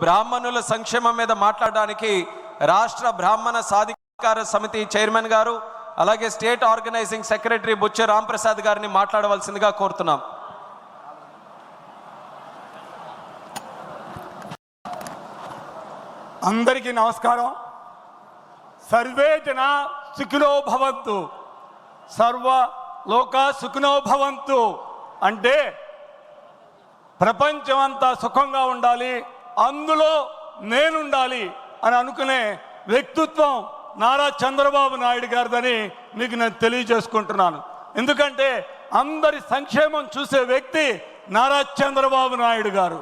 బ్రాహ్మణుల సంక్షేమం మీద మాట్లాడడానికి రాష్ట్ర బ్రాహ్మణ సాధికార సమితి చైర్మన్ గారు అలాగే state organising secretary Buchha Ramprasad గారిని మాట్లాడవలసిందిగా కోరుతున్నాం. అందరికీ నమస్కారం. సర్వే జన సుఖినో భవంతు. సర్వ లోక సుఖినో భవంతు. అంటే ప్రపంచం అంతా సుఖంగా ఉండాలి. అందులో నేనుండాలి అని అనుకునే వ్యక్తిత్వం నారా చంద్రబాబు నాయుడు గారిదని మీకు నేను తెలియజేసుకుంటున్నాను. ఎందుకంటే అందరి సంక్షేమం చూసే వ్యక్తి నారా చంద్రబాబు నాయుడు గారు.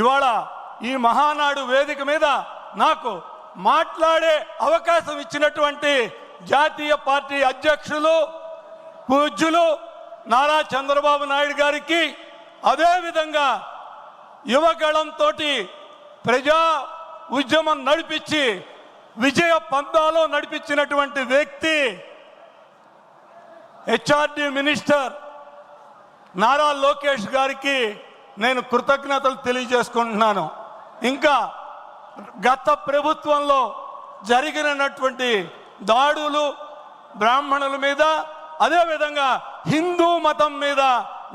ఇవాళ ఈ మహానాడు వేదిక మీద నాకు మాట్లాడే అవకాశం ఇచ్చినటువంటి జాతీయ పార్టీ అధ్యక్షులు పూజ్యులు నారా చంద్రబాబు నాయుడు గారికి అదేవిధంగా యువగళంతో ప్రజా ఉద్యమం నడిపించి విజయ పందాలో నడిపించినటువంటి వ్యక్తి హెచ్ఆర్డి మినిస్టర్ నారా లోకేష్ గారికి నేను కృతజ్ఞతలు తెలియజేసుకుంటున్నాను. ఇంకా గత ప్రభుత్వంలో జరిగినటువంటి దాడులు బ్రాహ్మణుల మీద అదేవిధంగా హిందూ మతం మీద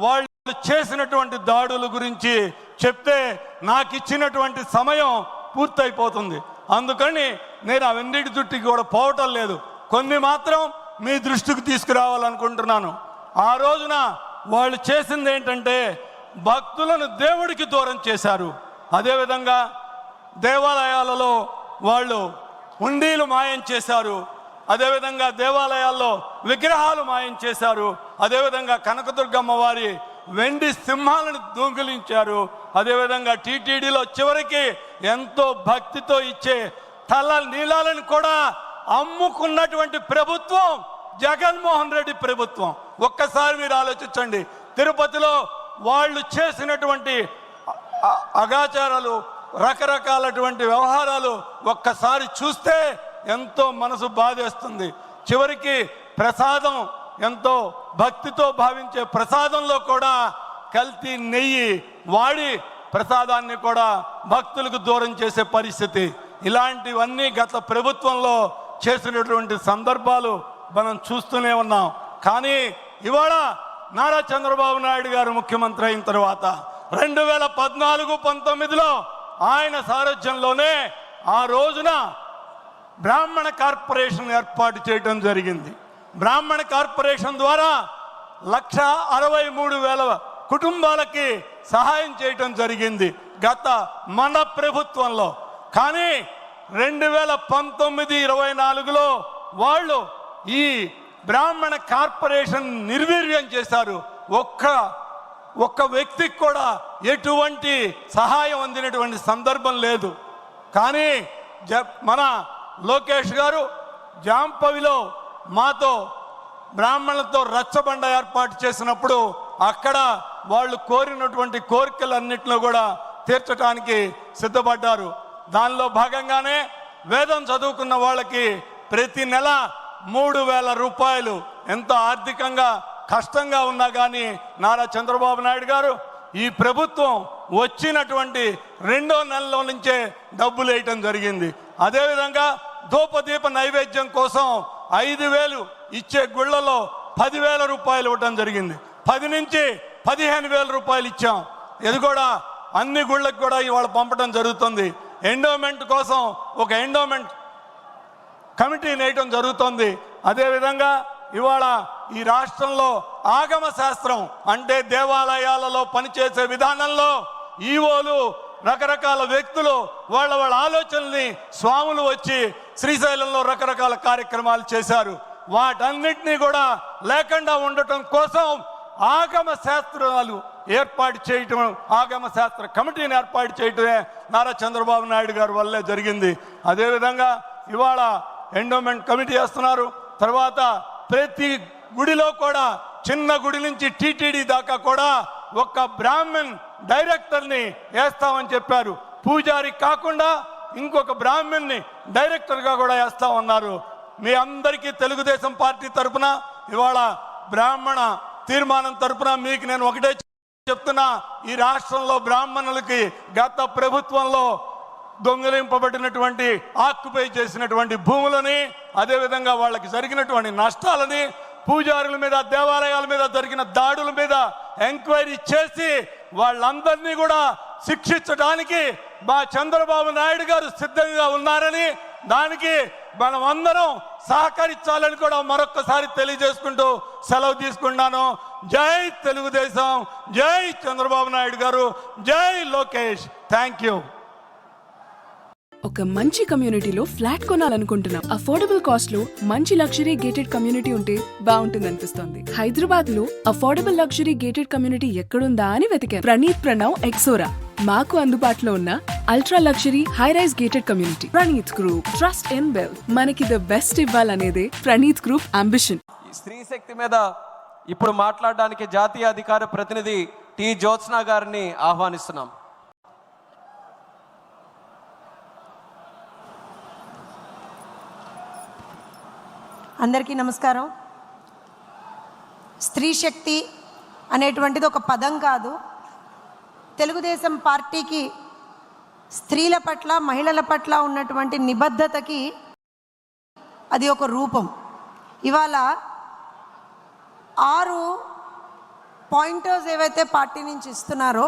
వాళ్ళు చేసినటువంటి దాడుల గురించి చెప్తే నాకు ఇచ్చినటువంటి సమయం పూర్తయిపోతుంది. అందుకని నేను అవన్నిటి జుట్టుకి కూడా పోవటం లేదు. కొన్ని మాత్రం మీ దృష్టికి తీసుకురావాలనుకుంటున్నాను. ఆ రోజున వాళ్ళు చేసింది ఏంటంటే భక్తులను దేవుడికి దూరం చేశారు. అదేవిధంగా దేవాలయాలలో వాళ్ళు హుండీలు మాయం చేశారు. అదేవిధంగా దేవాలయాల్లో విగ్రహాలు మాయం చేశారు. అదేవిధంగా కనకదుర్గమ్మ వారి వెండి సింహాలను దొంగిలించారు. అదేవిధంగా టీటీడీలో చివరికి ఎంతో భక్తితో ఇచ్చే తల నీలాలను కూడా అమ్ముకున్నటువంటి ప్రభుత్వం జగన్మోహన్ రెడ్డి ప్రభుత్వం. ఒక్కసారి మీరు ఆలోచించండి. తిరుపతిలో వాళ్ళు చేసినటువంటి అగాచారాలు రకరకాలటువంటి వ్యవహారాలు ఒక్కసారి చూస్తే ఎంతో మనసు బాధేస్తుంది. చివరికి ప్రసాదం ఎంతో భక్తితో భావించే ప్రసాదంలో కూడా కల్తీ నెయ్యి వాడి ప్రసాదాన్ని కూడా భక్తులకు దూరం చేసే పరిస్థితి. ఇలాంటివన్నీ గత ప్రభుత్వంలో చేసినటువంటి సందర్భాలు మనం చూస్తూనే ఉన్నాం. కానీ ఇవాళ నారా చంద్రబాబు నాయుడు గారు ముఖ్యమంత్రి అయిన తర్వాత రెండు వేల పద్నాలుగు పంతొమ్మిదిలో ఆయన సారథ్యంలోనే ఆ రోజున బ్రాహ్మణ కార్పొరేషన్ ఏర్పాటు చేయడం జరిగింది. బ్రాహ్మణ కార్పొరేషన్ ద్వారా లక్ష అరవై మూడు వేల కుటుంబాలకి సహాయం చేయటం జరిగింది గత మన ప్రభుత్వంలో. కానీ రెండు వేల పంతొమ్మిది ఇరవై నాలుగులో వాళ్ళు ఈ బ్రాహ్మణ కార్పొరేషన్ నిర్వీర్యం చేశారు. ఒక్క ఒక్క వ్యక్తికి కూడా ఎటువంటి సహాయం అందినటువంటి సందర్భం లేదు. కానీ జ మన లోకేష్ గారు జాంపవిలో మాతో బ్రాహ్మణులతో రచ్చబండ ఏర్పాటు చేసినప్పుడు అక్కడ వాళ్ళు కోరినటువంటి కోరికలన్నింటిలో కూడా తీర్చడానికి సిద్ధపడ్డారు. దానిలో భాగంగానే వేదం చదువుకున్న వాళ్ళకి ప్రతి నెల మూడు వేల రూపాయలు. ఎంతో ఆర్థికంగా కష్టంగా ఉన్నా కానీ నారా చంద్రబాబు నాయుడు గారు ఈ ప్రభుత్వం వచ్చినటువంటి రెండో నెలలో నుంచే డబ్బులు వేయటం జరిగింది. అదేవిధంగా ధూపదీప నైవేద్యం కోసం ఐదు వేలు ఇచ్చే గుళ్ళలో పదివేల రూపాయలు ఇవ్వటం జరిగింది. పది నుంచి పదిహేను వేల రూపాయలు ఇచ్చాం. ఇది కూడా అన్ని గుళ్ళకి కూడా ఇవాళ పంపడం జరుగుతుంది. ఎండోమెంట్ కోసం ఒక ఎండోమెంట్ కమిటీ నేయటం జరుగుతోంది. అదేవిధంగా ఇవాళ ఈ రాష్ట్రంలో ఆగమ శాస్త్రం అంటే దేవాలయాలలో పనిచేసే విధానంలో ఈవోలు రకరకాల వ్యక్తులు వాళ్ళ వాళ్ళ ఆలోచనల్ని స్వాములు వచ్చి శ్రీశైలంలో రకరకాల కార్యక్రమాలు చేశారు. వాటన్నిటినీ కూడా లేకుండా ఉండటం కోసం ఆగమ శాస్త్రాలు ఏర్పాటు చేయటం ఆగమ శాస్త్ర కమిటీని ఏర్పాటు చేయటమే నారా చంద్రబాబు నాయుడు గారి వల్లే జరిగింది. అదేవిధంగా ఇవాళ ఎండోమెంట్ కమిటీ వేస్తున్నారు. తర్వాత ప్రతి గుడిలో కూడా చిన్న గుడి నుంచి టీటీడీ దాకా కూడా ఒక్క బ్రాహ్మణ్ డైరెక్టర్ని వేస్తామని చెప్పారు. పూజారి కాకుండా ఇంకొక బ్రాహ్మణ్ని డైరెక్టర్గా కూడా వేస్తామన్నారు మీ అందరికీ తెలుగుదేశం పార్టీ తరపున ఇవాళ బ్రాహ్మణ తీర్మానం తరపున మీకు నేను ఒకటే చెప్తున్నా ఈ రాష్ట్రంలో బ్రాహ్మణులకి గత ప్రభుత్వంలో దొంగిలింపబడినటువంటి ఆక్యుపై చేసినటువంటి భూములని అదేవిధంగా వాళ్ళకి జరిగినటువంటి నష్టాలని పూజారుల మీద దేవాలయాల మీద జరిగిన దాడుల మీద ఎంక్వైరీ చేసి వాళ్ళందరినీ కూడా శిక్షించడానికి మా చంద్రబాబు నాయుడు గారు సిద్ధంగా ఉన్నారని దానికి మనం అందరం సహకరించాలని కూడా మరొక్కసారి తెలియజేసుకుంటూ సెలవు తీసుకున్నాను జై తెలుగుదేశం జై చంద్రబాబు నాయుడు గారు జై లోకేష్. థ్యాంక్ యూ ఒక మంచి కమ్యూనిటీలో ఫ్లాట్ కొనాలనుకుంటున్నాం. అఫోర్డబుల్ కాస్ట్లో మంచి లగ్జరీ గేటెడ్ కమ్యూనిటీ ఉంటే బాగుంటుంది అనిపిస్తుంది హైదరాబాద్లో అఫోర్డబుల్ లగ్జరీ గేటెడ్ కమ్యూనిటీ ఎక్కడుందా అని వెతికాం. ప్రణీత్ ప్రణవ్ ఎక్సోరా. మాకు అందుబాటులో ఉన్న ultra luxury high rise gated community Praneeth group trust in well మనకి ద బెస్ట్ ఇవ్వాలనేదే ప్రణీత్ గ్రూప్ అంబిషన్ ఈ స్త్రీ శక్తి మీద ఇప్పుడు మాట్లాడడానికి జాతీయ అధికార ప్రతినిధి టి జ్యోత్స్న గారిని ఆహ్వానిస్తున్నాం. అందరికీ నమస్కారం. స్త్రీ శక్తి అనేటువంటిది ఒక పదం కాదు. తెలుగుదేశం పార్టీకి స్త్రీల పట్ల మహిళల పట్ల ఉన్నటువంటి నిబద్ధతకి అది ఒక రూపం. ఇవాళ ఆరు పాయింటర్స్ ఏవైతే పార్టీ నుంచి ఇస్తున్నారో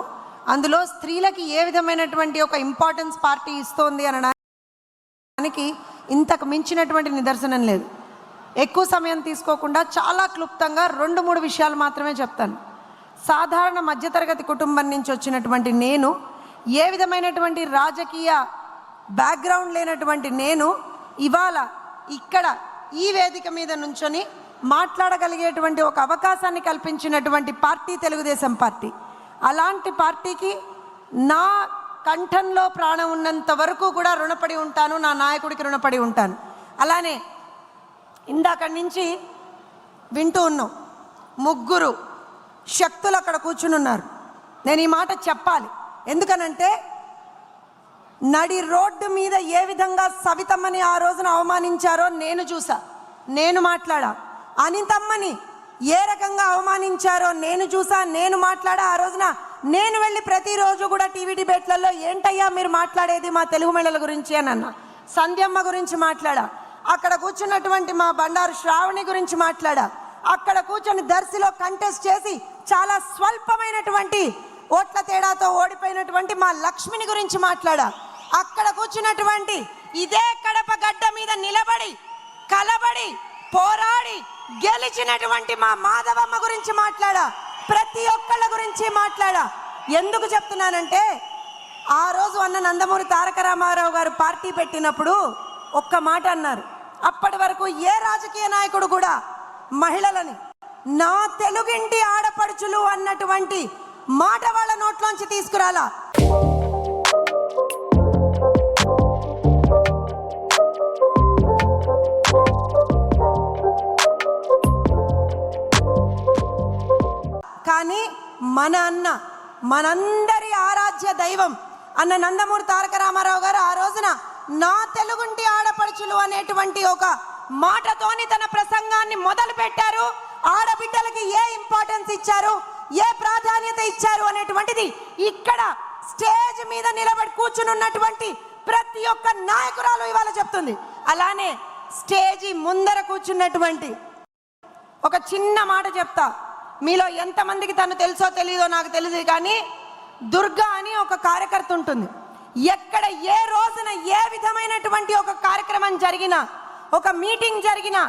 అందులో స్త్రీలకి ఏ విధమైనటువంటి ఒక ఇంపార్టెన్స్ పార్టీ ఇస్తోంది అనడానికి ఇంతకు మించినటువంటి నిదర్శనం లేదు. ఎక్కువ సమయం తీసుకోకుండా చాలా క్లుప్తంగా రెండు మూడు విషయాలు మాత్రమే చెప్తాను. సాధారణ మధ్యతరగతి కుటుంబం నుంచి వచ్చినటువంటి నేను ఏ విధమైనటువంటి రాజకీయ బ్యాక్గ్రౌండ్ లేనటువంటి నేను ఇవాళ ఇక్కడ ఈ వేదిక మీద నుంచొని మాట్లాడగలిగేటువంటి ఒక అవకాశాన్ని కల్పించినటువంటి పార్టీ తెలుగుదేశం పార్టీ. అలాంటి పార్టీకి నా కంఠంలో ప్రాణం ఉన్నంత వరకు కూడా రుణపడి ఉంటాను నా నాయకుడికి రుణపడి ఉంటాను. అలానే ఇందాక నుంచి వింటూ ఉన్నాం ముగ్గురు శక్తులు అక్కడ కూర్చుని ఉన్నారు. నేను ఈ మాట చెప్పాలి. ఎందుకనంటే నడి రోడ్డు మీద ఏ విధంగా సవితమ్మని ఆ రోజున అవమానించారో నేను చూసా. నేను మాట్లాడా. అనితమ్మని ఏ రకంగా అవమానించారో నేను చూసా. నేను మాట్లాడా ఆ రోజున. నేను వెళ్ళి ప్రతిరోజు కూడా టీవీ డిబేట్లలో ఏంటయ్యా మీరు మాట్లాడేది మా తెలుగు మహిళల గురించి అని అన్న. సంధ్యమ్మ గురించి మాట్లాడా. అక్కడ కూర్చున్నటువంటి మా బండారు శ్రావణి గురించి మాట్లాడా. అక్కడ కూర్చొని దర్శిలో కంటెస్ట్ చేసి చాలా స్వల్పమైనటువంటి ఓట్ల తేడాతో ఓడిపోయినటువంటి మా లక్ష్మిని గురించి మాట్లాడా. అక్కడ కూర్చున్నటువంటి ఇదే కడప గడ్డ మీద నిలబడి కలబడి పోరాడి గెలిచినటువంటి మా మాధవమ్మ గురించి మాట్లాడా. ప్రతి ఒక్కళ్ళ గురించి మాట్లాడా. ఎందుకు చెప్తున్నానంటే ఆ రోజు అన్న నందమూరి తారక రామారావు గారు పార్టీ పెట్టినప్పుడు ఒక్క మాట అన్నారు. అప్పటి వరకు ఏ రాజకీయ నాయకుడు కూడా మహిళలని నా తెలుగింటి ఆడపడుచులు అన్నటువంటి మాట వాళ్ళ నోట్లోంచి తీసుకురాలా? కానీ మన అన్న మనందరి ఆరాధ్య దైవం అన్న నందమూరి తారక రామారావు గారు ఆ రోజున నా తెలుగుంటి ఆడపడుచులు అనేటువంటి ఒక మాటతోని తన ప్రసంగాన్ని మొదలు పెట్టారు ఆడబిడ్డలకి ఏ ఇంపార్టెన్స్ ఇచ్చారు? ఏ ప్రాధాన్యత ఇచ్చారు అనేటువంటిది ఇక్కడ స్టేజ్ మీద నిలబడి కూర్చుని ఉన్నటువంటి ప్రతి ఒక్క నాయకురాలు ఇవాళ చెప్తుంది. అలానే స్టేజి ముందర కూర్చున్నటువంటి ఒక చిన్న మాట చెప్తా. మీలో ఎంతమందికి తను తెలుసో తెలీదో నాకు తెలియదు కానీ దుర్గా అని ఒక కార్యకర్త ఉంటుంది. ఎక్కడ ఏ రోజున ఏ విధమైనటువంటి ఒక కార్యక్రమం జరిగినా ఒక మీటింగ్ జరిగినా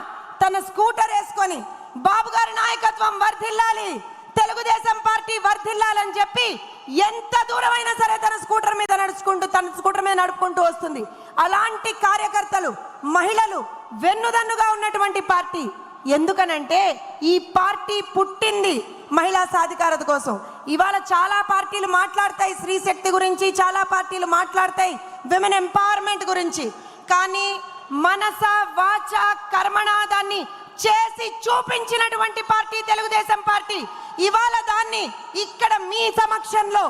తన స్కూటర్ వేసుకొని బాబు గారి నాయకత్వం వర్ధిల్లాలి. తెలుగుదేశం పార్టీ వర్ధిల్లాలని చెప్పి ఎంత దూరమైనా సరే తన స్కూటర్ మీద నడుచుకుంటూ తన స్కూటర్ మీద నడుపుకుంటూ వస్తుంది. అలాంటి కార్యకర్తలు మహిళలు వెన్నుదన్నుగా ఉన్నటువంటి పార్టీ. ఎందుకనంటే ఈ పార్టీ పుట్టింది మహిళా సాధికారత కోసం. ఇవాళ చాలా పార్టీలు మాట్లాడతాయి స్త్రీ శక్తి గురించి చాలా పార్టీలు మాట్లాడతాయి విమెన్ ఎంపవర్మెంట్ గురించి. కానీ మనస వాచ కర్మణాదాన్ని చేసి చూపించినటువంటి పార్టీ తెలుగుదేశం పార్టీ ఇవాళ దాన్ని ఇక్కడ మీ సమక్షంలో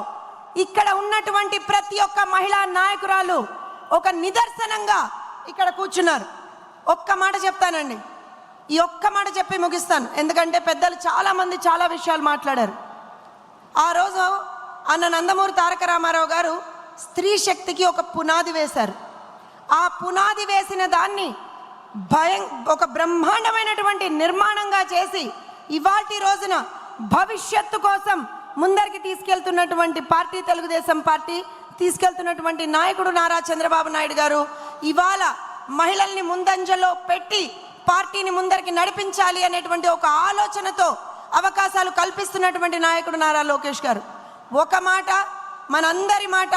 ఇక్కడ ఉన్నటువంటి ప్రతి ఒక్క మహిళా నాయకురాలు ఒక నిదర్శనంగా ఇక్కడ కూర్చున్నారు. ఒక్క మాట చెప్తానండి. ఈ ఒక్క మాట చెప్పి ముగిస్తాను. ఎందుకంటే పెద్దలు చాలామంది చాలా విషయాలు మాట్లాడారు. ఆ రోజు అన్న నందమూరి తారక రామారావు గారు స్త్రీ శక్తికి ఒక పునాది వేశారు. ఆ పునాది వేసిన దాన్ని భయం ఒక బ్రహ్మాండమైనటువంటి నిర్మాణంగా చేసి ఇవాటి రోజున భవిష్యత్తు కోసం ముందరికి తీసుకెళ్తున్నటువంటి పార్టీ తెలుగుదేశం పార్టీ తీసుకెళ్తున్నటువంటి నాయకుడు నారా చంద్రబాబు నాయుడు గారు ఇవాళ మహిళల్ని ముందంజలో పెట్టి పార్టీని ముందరికి నడిపించాలి అనేటువంటి ఒక ఆలోచనతో అవకాశాలు కల్పిస్తున్నటువంటి నాయకుడు నారా లోకేష్ గారు. ఒక మాట మనందరి మాట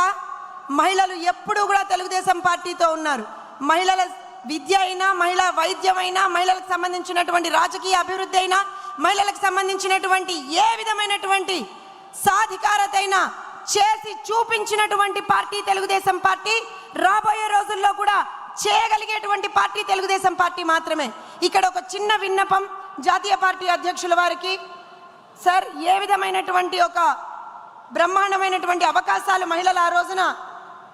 మహిళలు ఎప్పుడూ కూడా తెలుగుదేశం పార్టీతో ఉన్నారు. మహిళల విద్య అయినా మహిళా వైద్యమైనా మహిళలకు సంబంధించినటువంటి రాజకీయ అభివృద్ధి అయినా మహిళలకు సంబంధించినటువంటి ఏ విధమైనటువంటి సాధికారత అయినా చేసి చూపించినటువంటి పార్టీ తెలుగుదేశం పార్టీ రాబోయే రోజుల్లో కూడా చేయగలిగేటువంటి పార్టీ తెలుగుదేశం పార్టీ మాత్రమే. ఇక్కడ ఒక చిన్న విన్నపం జాతీయ పార్టీ అధ్యక్షుల వారికి. సార్ ఏ విధమైనటువంటి ఒక బ్రహ్మాండమైనటువంటి అవకాశాలు మహిళలు ఆ రోజున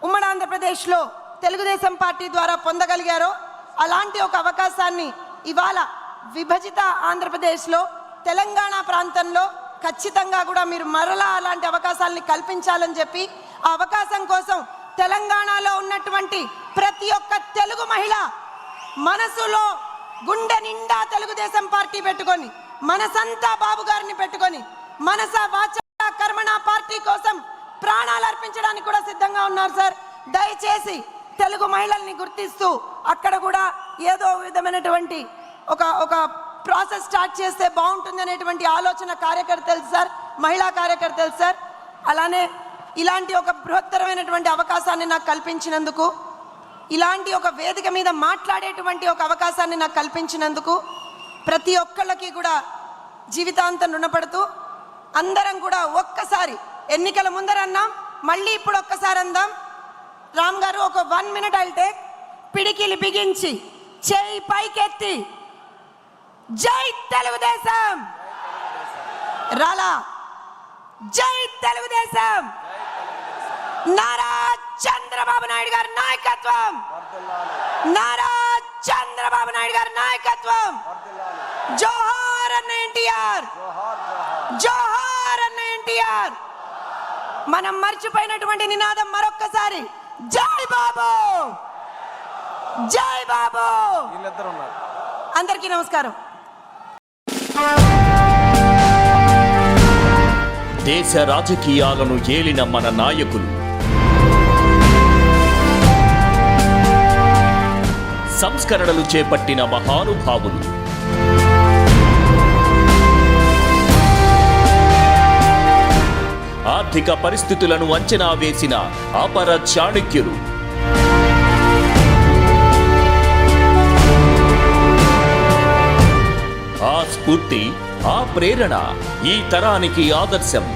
ఉమ్మడి ఆంధ్రప్రదేశ్లో తెలుగుదేశం పార్టీ ద్వారా పొందగలిగారో అలాంటి ఒక అవకాశాన్ని ఇవాళ విభజిత ఆంధ్రప్రదేశ్లో తెలంగాణ ప్రాంతంలో ఖచ్చితంగా కూడా మీరు మరలా అలాంటి అవకాశాలని కల్పించాలని చెప్పి ఆ అవకాశం కోసం తెలంగాణలో ఉన్నటువంటి ప్రతి ఒక్క తెలుగు మహిళ మనసులో గుండె నిండా తెలుగుదేశం పార్టీ పెట్టుకొని మనసంతా బాబు గారిని పెట్టుకొని మనస వాచ కర్మణ పార్టీ కోసం ప్రాణాలు అర్పించడానికి కూడా సిద్ధంగా ఉన్నారు సార్. దయచేసి తెలుగు మహిళల్ని గుర్తిస్తూ అక్కడ కూడా ఏదో విధమైనటువంటి ఒక ఒక ప్రాసెస్ స్టార్ట్ చేస్తే బాగుంటుంది అనేటువంటి ఆలోచన కార్యకర్తలు సార్ మహిళా కార్యకర్తలు సార్. అలానే ఇలాంటి ఒక బృహత్తరమైనటువంటి అవకాశాన్ని నాకు కల్పించినందుకు ఇలాంటి ఒక వేదిక మీద మాట్లాడేటువంటి ఒక అవకాశాన్ని నాకు కల్పించినందుకు ప్రతి ఒక్కళ్ళకి కూడా జీవితాంతం రుణపడుతూ అందరం కూడా ఒక్కసారి ఎన్నికల ముందర అన్నాం మళ్ళీ ఇప్పుడు ఒక్కసారి అందాం. రామ్ గారు ఒక వన్ మినిట్ అయితే పిడికిలి బిగించి చేయి పైకెత్తి జై తెలుగుదేశం! రాలా జై తెలుగుదేశం! నారా చంద్రబాబు నాయుడు గారి నాయకత్వం! నారా చంద్రబాబు నాయుడు గారి నాయకత్వం! జోహార్ అన్న ఎన్టీఆర్! జోహార్ అన్న ఎన్టీఆర్! మనం మర్చిపోయినటువంటి నినాదం మరొక్కసారి జై బాబు! జై బాబు! అందరికీ నమస్కారం. దేశ రాజకీయాలను ఏలిన మన నాయకులు. సంస్కరణలు చేపట్టిన మహానుభావులు. ఆర్థిక పరిస్థితులను అంచనా వేసిన అపర చాణక్యులు. ఆ స్ఫూర్తి ఆ ప్రేరణ ఈ తరానికి ఆదర్శం.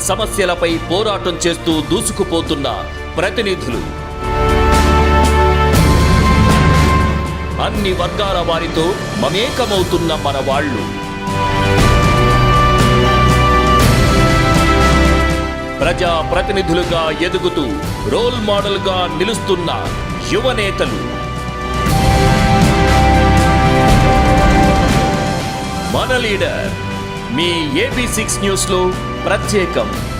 సమస్యలపై పోరాటం చేస్తూ దూసుకుపోతున్న ప్రతినిధులు. అన్ని వర్గాల వారితో మమేకమవుతున్న మన వాళ్ళు. ప్రజా ప్రతినిధులుగా ఎదుగుతూ రోల్ మోడల్గా నిలుస్తున్న యువనేతలు మన లీడర్ మీ ఏబీ సిక్స్ న్యూస్లో ప్రత్యేకం.